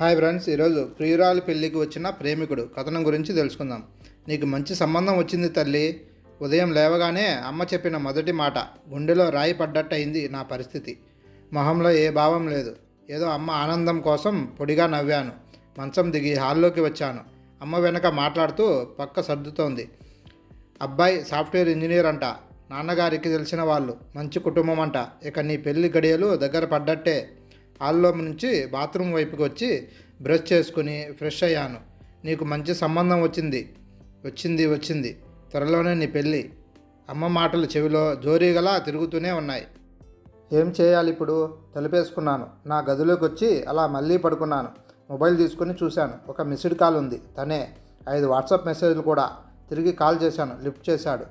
Hi friends ఈరోజు ప్రియురాలి పెళ్ళికి వచ్చిన ప్రేమికుడు. కథనం గురించి తెలుసుకుందాం. నీకు మంచి సంబంధం వచ్చింది తల్లి. ఉదయం లేవగానే అమ్మ చెప్పిన మొదటి మాట గుండెలో రాయి పడ్డట్టయింది నా పరిస్థితి. మొహంలో ఏ భావం లేదు. ఏదో అమ్మ ఆనందం కోసం పొడిగా నవ్వాను. మంచం దిగి హాల్లోకి వచ్చాను. అమ్మ వెనక మాట్లాడుతూ పక్క సర్దుతోంది. అబ్బాయి సాఫ్ట్వేర్ ఇంజనీర్ అంట. నాన్నగారికి తెలిసిన వాళ్ళు మంచి కుటుంబం అంట. ఇక నీ పెళ్ళి గడియలు దగ్గర పడ్డట్టే హాల్లో నుంచి బాత్రూమ్ వైపుకి వచ్చి బ్రష్ చేసుకుని ఫ్రెష్ అయ్యాను. నీకు మంచి సంబంధం వచ్చింది. వచ్చింది వచ్చింది. త్వరలోనే నీ పెళ్ళి. అమ్మ మాటలు చెవిలో జోరీగలా తిరుగుతూనే ఉన్నాయి. ఏం చేయాలి ఇప్పుడు? తలుపేసుకున్నాను. నా గదిలోకి వచ్చి అలా మళ్ళీ పడుకున్నాను. మొబైల్ తీసుకుని చూశాను. ఒక మిస్డ్ కాల్ ఉంది. తనే. ఐదు వాట్సాప్ మెసేజ్లు కూడా. తిరిగి కాల్ చేశాను. లిఫ్ట్ చేశాడు.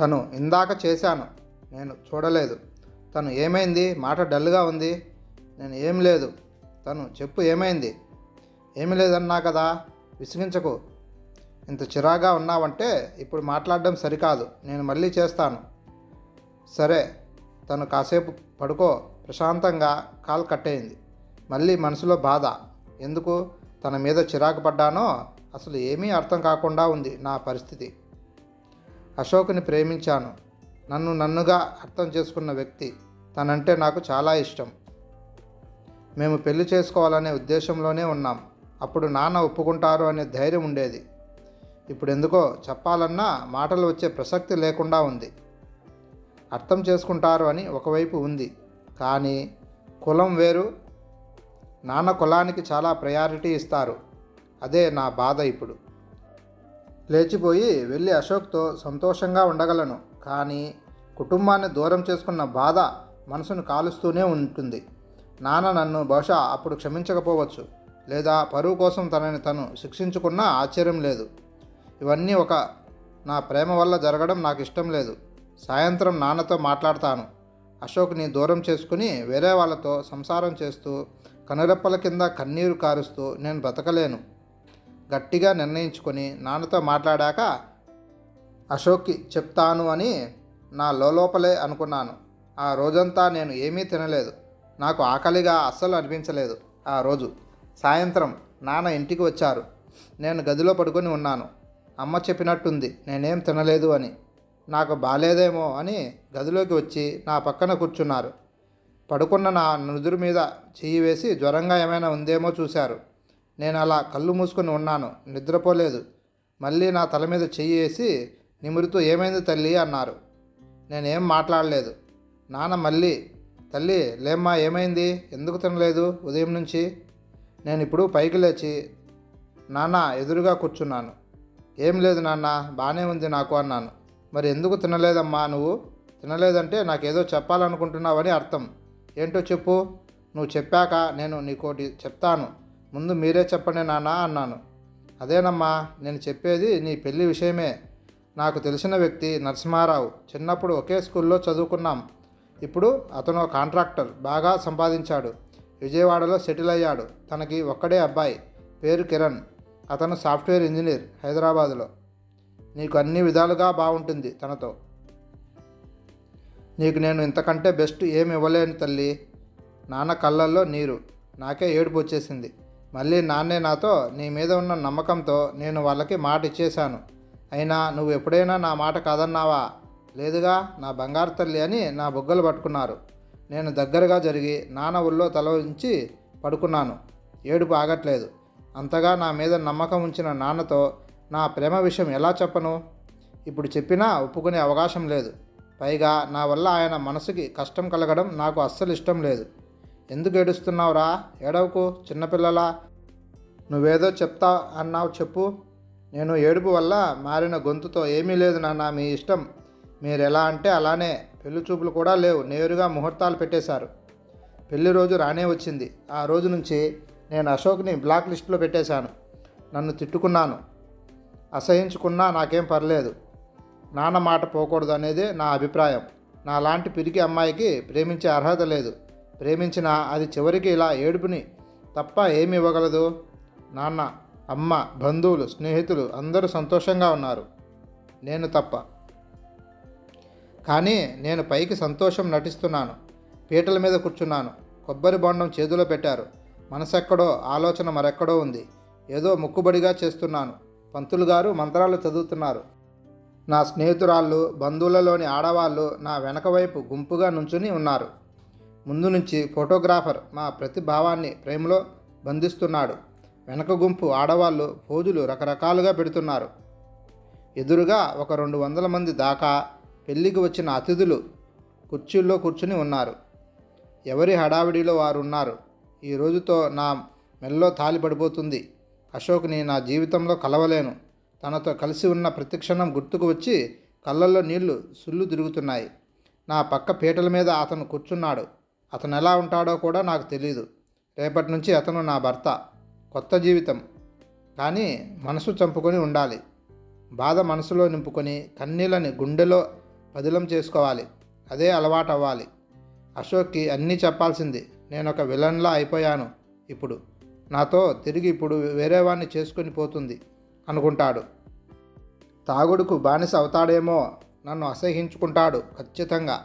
తను ఇందాక చేశాను. నేను చూడలేదు. తను ఏమైంది? మాట డల్గా ఉంది. నేను ఏం లేదు. తను చెప్పు ఏమైంది? ఏమీ లేదన్నా కదా? విసిగించకు. ఇంత చిరాగా ఉన్నావంటే ఇప్పుడు మాట్లాడడం సరికాదు. నేను మళ్ళీ చేస్తాను. సరే తను కాసేపు పడుకో. ప్రశాంతంగా కాల్ కట్టయింది. మళ్ళీ మనసులో బాధ. ఎందుకు? తన మీద చిరాకు పడ్డానో అసలు ఏమీ అర్థం కాకుండా ఉంది నా పరిస్థితి. అశోక్ని ప్రేమించాను. నన్ను నన్నుగా అర్థం చేసుకున్న వ్యక్తి. తనంటే నాకు చాలా ఇష్టం. మేము పెళ్ళి చేసుకోవాలనే ఉద్దేశంలోనే ఉన్నాం. అప్పుడు నాన్న ఒప్పుకుంటారు అనే ధైర్యం ఉండేది. ఇప్పుడు ఎందుకో చెప్పాలన్నా మాటలు వచ్చే ప్రసక్తి లేకుండా ఉంది. అర్థం చేసుకుంటారు అని ఒకవైపు ఉంది. కానీ కులం వేరు. నాన్న కులానికి చాలా ప్రయారిటీ ఇస్తారు. అదే నా బాధ ఇప్పుడు. లేచిపోయి వెళ్ళి అశోక్తో సంతోషంగా ఉండగలను. కానీ కుటుంబాన్ని దూరం చేసుకున్న బాధ మనసును కాలుస్తూనే ఉంటుంది. నాన్న నన్ను బహుశా అప్పుడు క్షమించకపోవచ్చు లేదా పరువు కోసం తనని తను శిక్షించుకున్నా ఆశ్చర్యం లేదు. ఇవన్నీ ఒక నా ప్రేమ వల్ల జరగడం నాకు ఇష్టం లేదు. సాయంత్రం నాన్నతో మాట్లాడతాను. అశోక్ని దూరం చేసుకుని వేరే వాళ్ళతో సంసారం చేస్తూ కనురెప్పల కింద కన్నీరు కారుస్తూ నేను బ్రతకలేను. గట్టిగా నిర్ణయించుకొని నాన్నతో మాట్లాడాక అశోక్కి చెప్తాను అని నా లోపలే అనుకున్నాను. ఆ రోజంతా నేను ఏమీ తినలేదు. నాకు ఆకలిగా అస్సలు అనిపించలేదు ఆ రోజు. సాయంత్రం నాన్న ఇంటికి వచ్చారు. నేను గదిలో పడుకొని ఉన్నాను. అమ్మ చెప్పినట్టుంది నేనేం తినలేదు అని. నాకు బాలేదేమో అని గదిలోకి వచ్చి నా పక్కన కూర్చున్నారు. పడుకున్న నా నుదురు మీద చెయ్యి వేసి జ్వరంగా ఏమైనా ఉందేమో చూశారు. నేను అలా కళ్ళు మూసుకొని ఉన్నాను. నిద్రపోలేదు. మళ్ళీ నా తల మీద చెయ్యి వేసి నిమురుతూ ఏమైంది తల్లి? అన్నారు. నేనేం మాట్లాడలేదు. నాన్న మళ్ళీ తల్లి లేమ్మా ఏమైంది? ఎందుకు తినలేదు? ఉదయం నుంచి నేను ఇప్పుడు పైకి లేచి నాన్న ఎదురుగా కూర్చున్నాను. ఏం లేదు నాన్న బాగానే ఉంది నాకు అన్నాను. మరి ఎందుకు తినలేదమ్మా నువ్వు? తినలేదంటే నాకేదో చెప్పాలనుకుంటున్నావని అర్థం. ఏంటో చెప్పు. నువ్వు చెప్పాక నేను నీకోటి చెప్తాను. ముందు మీరే చెప్పండి నాన్న అన్నాను. అదేనమ్మా నేను చెప్పేది నీ పెళ్ళి విషయమే. నాకు తెలిసిన వ్యక్తి నరసింహారావు. చిన్నప్పుడు ఒకే స్కూల్లో చదువుకున్నాం. ఇప్పుడు అతను కాంట్రాక్టర్ బాగా సంపాదించాడు. విజయవాడలో సెటిల్ అయ్యాడు. తనకి ఒక్కడే అబ్బాయి పేరు కిరణ్. అతను సాఫ్ట్వేర్ ఇంజనీర్ హైదరాబాదులో. నీకు అన్ని విధాలుగా బాగుంటుంది తనతో. నీకు నేను ఇంతకంటే బెస్ట్ ఏమి ఇవ్వలేను తల్లి. నాన్న కళ్ళల్లో నీరు. నాకే ఏడుపు వచ్చేసింది. మళ్ళీ నాన్నే నాతో నీ మీద ఉన్న నమ్మకంతో నేను వాళ్ళకి మాట ఇచ్చేశాను అయినా నువ్వు ఎప్పుడైనా నా మాట కాదన్నావా? లేదుగా నా బంగారు తల్లి అని నా బొగ్గలు పట్టుకున్నారు. నేను దగ్గరగా జరిగి నాన్న ఊళ్ళో తల ఉంచి పడుకున్నాను. ఏడుపు ఆగట్లేదు. అంతగా నా మీద నమ్మకం ఉంచిన నాన్నతో నా ప్రేమ విషయం ఎలా చెప్పను? ఇప్పుడు చెప్పినా ఒప్పుకునే అవకాశం లేదు. పైగా నా వల్ల ఆయన మనసుకి కష్టం కలగడం నాకు అస్సలు ఇష్టం లేదు. ఎందుకు ఏడుస్తున్నావురా? ఏడవకు చిన్నపిల్లలా? నువ్వేదో చెప్తా అన్నావు చెప్పు. నేను ఏడుపు వల్ల మారిన గొంతుతో ఏమీ లేదు నాన్న మీ ఇష్టం. మీరు ఎలా అంటే అలానే పెళ్ళి చూపులు కూడా లేవు. నేరుగా ముహూర్తాలు పెట్టేశారు. పెళ్ళి రోజు రానే వచ్చింది. ఆ రోజు నుంచి నేను అశోక్ని బ్లాక్ లిస్ట్లో పెట్టేశాను. నన్ను తిట్టుకున్నాను. అసహించుకున్నా నాకేం పర్లేదు. నాన్న మాట పోకూడదు అనేది నా అభిప్రాయం. నా లాంటి పిరికి అమ్మాయికి ప్రేమించే అర్హత లేదు. ప్రేమించినా అది చివరికి ఇలా ఏడుపుని తప్ప ఏమి ఇవ్వగలదు? నాన్న అమ్మ బంధువులు స్నేహితులు అందరూ సంతోషంగా ఉన్నారు. నేను తప్ప కానీ నేను పైకి సంతోషం నటిస్తున్నాను. పీటల మీద కూర్చున్నాను. కొబ్బరి బొండం చేతిలో పెట్టారు. మనసెక్కడో ఆలోచన మరెక్కడో ఉంది. ఏదో ముక్కుబడిగా చేస్తున్నాను. పంతులు గారు మంత్రాలు చదువుతున్నారు. నా స్నేహితురాళ్ళు బంధువులలోని ఆడవాళ్ళు నా వెనక వైపు గుంపుగా నుంచుని ఉన్నారు. ముందు నుంచి ఫోటోగ్రాఫర్ మా ప్రతి భావాన్ని ప్రేమలో బంధిస్తున్నాడు. వెనక గుంపు ఆడవాళ్ళు పోజులు రకరకాలుగా పెడుతున్నారు. ఎదురుగా ఒక రెండు వందల మంది దాకా పెళ్ళికి వచ్చిన అతిథులు కుర్చీల్లో కూర్చుని ఉన్నారు. ఎవరి హడావిడిలో వారు ఉన్నారు ఈ రోజుతో నా మెల్లో తాలి పడిపోతుంది. అశోక్ని నా జీవితంలో కలవలేను. తనతో కలిసి ఉన్న ప్రతిక్షణం గుర్తుకు వచ్చి కళ్ళల్లో నీళ్ళు సుళ్ళు తిరుగుతున్నాయి. నా పక్క పీటల మీద అతను కూర్చున్నాడు. అతను ఎలా ఉంటాడో కూడా నాకు తెలియదు రేపటి నుంచి అతను నా భర్త. కొత్త జీవితం. కానీ మనసు చంపుకొని ఉండాలి. బాధ మనసులో నింపుకొని కన్నీళ్ళని గుండెలో పదిలం చేసుకోవాలి. అదే అలవాటు అవ్వాలి అశోక్కి అన్నీ చెప్పాల్సింది. నేను ఒక విలన్లా అయిపోయాను ఇప్పుడు. నాతో తిరిగి ఇప్పుడు వేరే వాడిని చేసుకొని పోతుంది అనుకుంటాడు. తాగుడుకు బానిస అవుతాడేమో నన్ను అసహించుకుంటాడు ఖచ్చితంగా.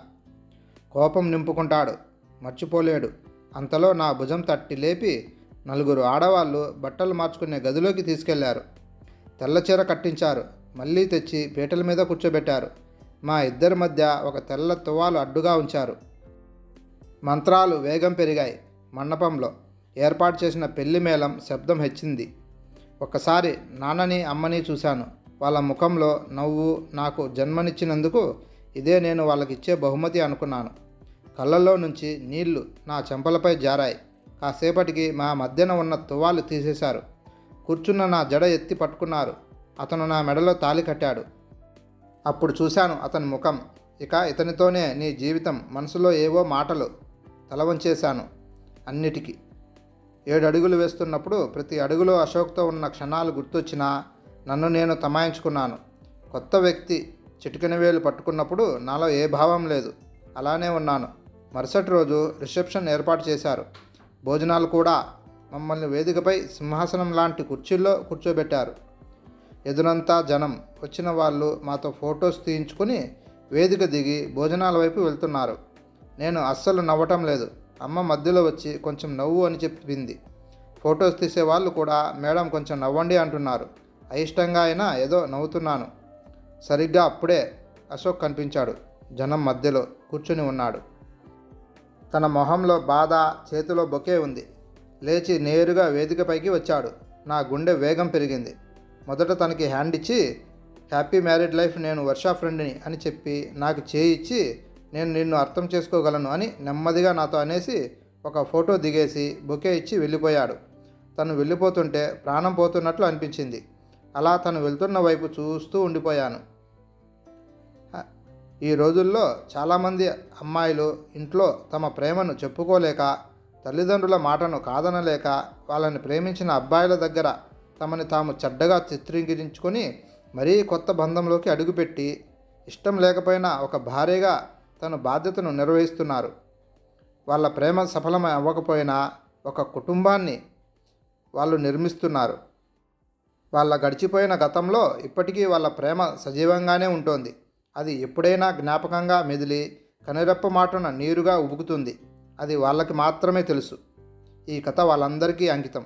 కోపం నింపుకుంటాడు. మర్చిపోలేడు. అంతలో నా భుజం తట్టి లేపి నలుగురు ఆడవాళ్ళు బట్టలు మార్చుకునే గదిలోకి తీసుకెళ్ళారు. తెల్లచీర కట్టించారు. మళ్ళీ తెచ్చి పీటల మీద కూర్చోబెట్టారు. మా ఇద్దరి మధ్య ఒక తెల్ల తువాలు అడ్డుగా ఉంచారు. మంత్రాలు వేగం పెరిగాయి. మండపంలో ఏర్పాటు చేసిన పెళ్ళి మేళం శబ్దం హెచ్చింది. ఒక్కసారి నాన్నని అమ్మని చూశాను. వాళ్ళ ముఖంలో నవ్వు నాకు జన్మనిచ్చినందుకు ఇదే నేను వాళ్ళకిచ్చే బహుమతి అనుకున్నాను. కళ్ళల్లో నుంచి నీళ్ళు నా చెంపలపై జారాయి. కాసేపటికి మా మధ్యన ఉన్న తువాలు తీసేశారు. కూర్చున్న నా జడ ఎత్తి పట్టుకున్నారు. అతను నా మెడలో తాలి కట్టాడు. అప్పుడు చూశాను అతని ముఖం. ఇక ఇతనితోనే నీ జీవితం మనసులో ఏవో మాటలు తల వంచేశాను అన్నిటికీ. ఏడు అడుగులు వేస్తున్నప్పుడు ప్రతి అడుగులో అశోక్తో ఉన్న క్షణాలు గుర్తొచ్చినా నన్ను నేను తమాయించుకున్నాను. కొత్త వ్యక్తి చిటికెన వేలు పట్టుకున్నప్పుడు నాలో ఏ భావం లేదు. అలానే ఉన్నాను. మరుసటి రోజు రిసెప్షన్ ఏర్పాటు చేశారు. భోజనాలు కూడా మమ్మల్ని వేదికపై సింహాసనం లాంటి కుర్చీల్లో కూర్చోబెట్టారు. ఎదురంతా జనం వచ్చిన వాళ్ళు మాతో ఫొటోస్ తీయించుకొని వేదిక దిగి భోజనాల వైపు వెళ్తున్నారు. నేను అస్సలు నవ్వటం లేదు. అమ్మ మధ్యలో వచ్చి కొంచెం నవ్వు అని చెప్పింది. ఫొటోస్ తీసే వాళ్ళు కూడా మేడం కొంచెం నవ్వండి అంటున్నారు. అయిష్టంగా అయినా ఏదో నవ్వుతున్నాను. సరిగ్గా అప్పుడే అశోక్ కనిపించాడు. జనం మధ్యలో కూర్చుని ఉన్నాడు. తన మొహంలో బాధ చేతిలో బొకే ఉంది. లేచి నేరుగా వేదికపైకి వచ్చాడు. నా గుండె వేగం పెరిగింది. మొదట తనకి హ్యాండ్ ఇచ్చి హ్యాపీ మ్యారీడ్ లైఫ్ నేను వర్షా ఫ్రెండ్ని అని చెప్పి నాకు చేయి ఇచ్చి నేను నిన్ను అర్థం చేసుకోగలను అని నెమ్మదిగా నాతో అనేసి ఒక ఫోటో దిగేసి బొకే ఇచ్చి వెళ్ళిపోయాడు. తను వెళ్ళిపోతుంటే ప్రాణం పోతున్నట్లు అనిపించింది. అలా తను వెళ్తున్న వైపు చూస్తూ ఉండిపోయాను. ఈ రోజుల్లో చాలామంది అమ్మాయిలు ఇంట్లో తమ ప్రేమను చెప్పుకోలేక తల్లిదండ్రుల మాటను కాదనలేక వాళ్ళని ప్రేమించిన అబ్బాయిల దగ్గర తమని తాము చెడ్డగా చిత్రీకరించుకొని మరీ కొత్త బంధంలోకి అడుగుపెట్టి ఇష్టం లేకపోయినా ఒక భార్యగా తన బాధ్యతను నిర్వహిస్తున్నారు. వాళ్ళ ప్రేమ సఫలం అవ్వకపోయినా ఒక కుటుంబాన్ని వాళ్ళు నిర్మిస్తున్నారు. వాళ్ళ గడిచిపోయిన గతంలో ఇప్పటికీ వాళ్ళ ప్రేమ సజీవంగానే ఉంటుంది. అది ఎప్పుడైనా జ్ఞాపకంగా మెదిలి కనిరెప్ప మాటన నీరుగా ఉబుకుతుంది. అది వాళ్ళకి మాత్రమే తెలుసు. ఈ కథ వాళ్ళందరికీ అంకితం.